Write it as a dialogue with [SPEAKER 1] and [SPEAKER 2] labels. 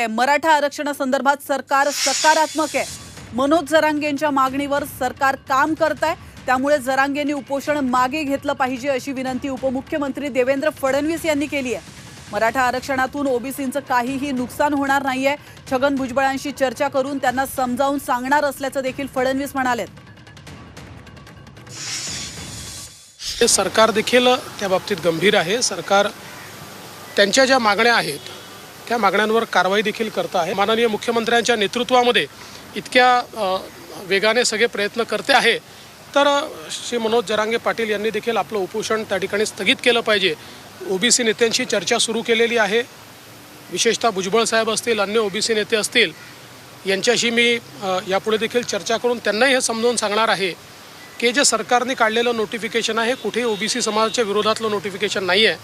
[SPEAKER 1] मराठा आरक्षणासंदर्भात सरकार सकारात्मक आहे. मनोज जरांगेंच्या मागणीवर सरकार काम करत आहे त्यामुळे जरांगेंनी उपोषण मागे घेतलं पाहिजे अशी विनंती उपमुख्यमंत्री देवेंद्र फडणवीस यांनी केली आहे. मराठा आरक्षणातून ओबीसींचं काहीही नुकसान होणार नाहीये. छगन भुजबळांशी चर्चा करून त्यांना समजावून सांगणार असल्याचं देखील फडणवीस म्हणालेत.
[SPEAKER 2] सरकार देखील त्या बाबतीत गंभीर आहे. सरकार त्यांच्या ज्या मागण्या आहेत त्या मागण्यांवर कारवाई देखील करत आहे. माननीय मुख्यमंत्र्यांच्या नेतृत्वामध्ये इतक्या वेगाने सगळे प्रयत्न करते आहे. तर श्री मनोज जरांगे पाटील यांनी देखील आपलं उपोषण त्या ठिकाणी स्थगित केलं पाहिजे. ओबीसी नेत्यांशी चर्चा सुरू केलेली आहे. विशेषतः भुजबळ साहेब असतील अन्य ओबीसी नेते असतील यांच्याशी मी यापुढे देखील चर्चा करून त्यांनाही हे समजावून सांगणार आहे की जे सरकारने काढलेलं नोटिफिकेशन आहे कुठेही ओबीसी समाजाच्या विरोधातलं नोटिफिकेशन नाही आहे